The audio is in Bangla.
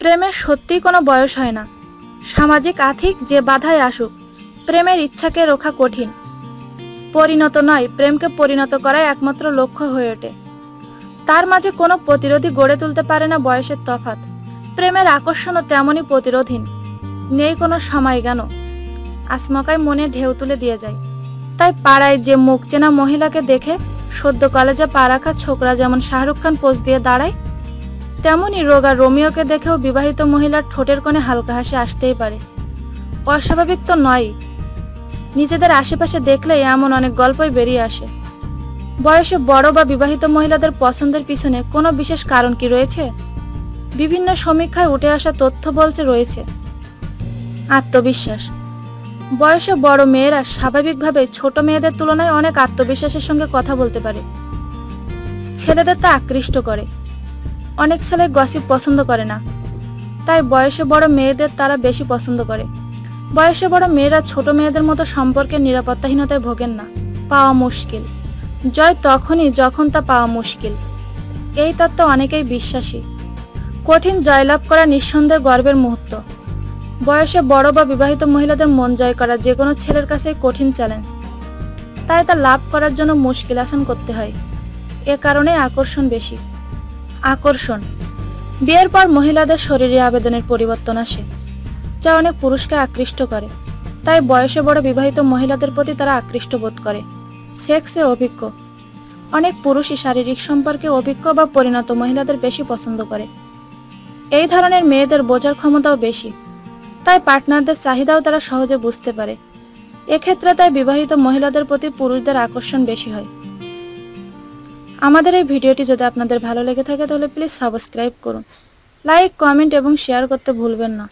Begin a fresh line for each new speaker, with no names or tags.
প্রেমের সত্যিই কোনো বয়স হয় না। সামাজিক আর্থিক যে বাধায় আসুক, প্রেমের ইচ্ছাকে রোখা কঠিন। পরিণত নয়, প্রেমকে পরিণত করাই একমাত্র লক্ষ্য হয়ে ওঠে। তার মাঝে কোনো প্রতিরোধী গড়ে তুলতে পারে না বয়সের তফাত প্রেমের আকর্ষণও তেমনই প্রতিরোধহীন। নেই কোনো সময় জ্ঞান আসমকায় মনে ঢেউ তুলে দিয়ে যায়। তাই পাড়ায় যে মুখ চেনা মহিলাকে দেখে সদ্য কলেজে পা রাখা ছোকরা যেমন শাহরুখ খান পোজ দিয়ে দাঁড়ায় তেমনই রোগা রোমিওকে দেখেও বিবাহিত মহিলার ঠোঁটের কোণে হালকা হাসি আসতেই পারে। অস্বাভাবিক তো নয় নিজেদের আশেপাশে দেখলেই এমন অনেক গল্পই বেরিয়ে আসে। বয়সে বড় বা বিবাহিত মহিলাদের পছন্দের পিছনে কোনো বিশেষ কারণ কি রয়েছে? বিভিন্ন সমীক্ষায় উঠে আসা তথ্য বলছে রয়েছে। আত্মবিশ্বাস। বয়সে বড় মেয়েরা স্বাভাবিকভাবে ছোট মেয়েদের তুলনায় অনেক আত্মবিশ্বাসের সঙ্গে কথা বলতে পারে। ছেলেদের তা আকৃষ্ট করে। অনেক ছেলে গসিপ পছন্দ করে না। তাই বয়সে বড় মেয়েদের তারা বেশি পছন্দ করে। বয়সে বড় মেয়েরা ছোট মেয়েদের মতো সম্পর্কের নিরাপত্তাহীনতায় ভোগেন না। পাওয়া মুশকিল। জয় তখনই যখন তা পাওয়া মুশকিল। এই তত্ত্ব অনেকেই বিশ্বাসী। কঠিন জয়লাভ করা নিঃসন্দেহে গর্বের মুহূর্ত। বয়সে বড় বা বিবাহিত মহিলাদের মন জয় করা যে কোনো ছেলের কাছে কঠিন চ্যালেঞ্জ তাই তা লাভ করার জন্য মুশকিল আসন করতে হয়। এ কারণে আকর্ষণ বেশি। আকর্ষণ। বিয়ের পর মহিলাদের শরীরে আবেদনের পরিবর্তন আসে, যা অনেক পুরুষকে আকৃষ্ট করে। তাই বয়সে বড় বিবাহিত মহিলাদের প্রতি তারা আকৃষ্ট বোধ করে। সেক্সে অভিজ্ঞ। অনেক পুরুষই শারীরিক সম্পর্কে অভিজ্ঞ বা পরিণত মহিলাদের বেশি পছন্দ করে। এই ধরনের মেয়েদের বোঝার ক্ষমতাও বেশি। তাই পার্টনারদের চাহিদাও তারা সহজে বুঝতে পারে। এক্ষেত্রে তাই বিবাহিত মহিলাদের প্রতি পুরুষদের আকর্ষণ বেশি হয়। আমাদের এই ভিডিওটি যদি আপনাদের ভালো লেগে থাকে, তাহলে প্লিজ সাবস্ক্রাইব করুন। লাইক কমেন্ট এবং শেয়ার করতে ভুলবেন না।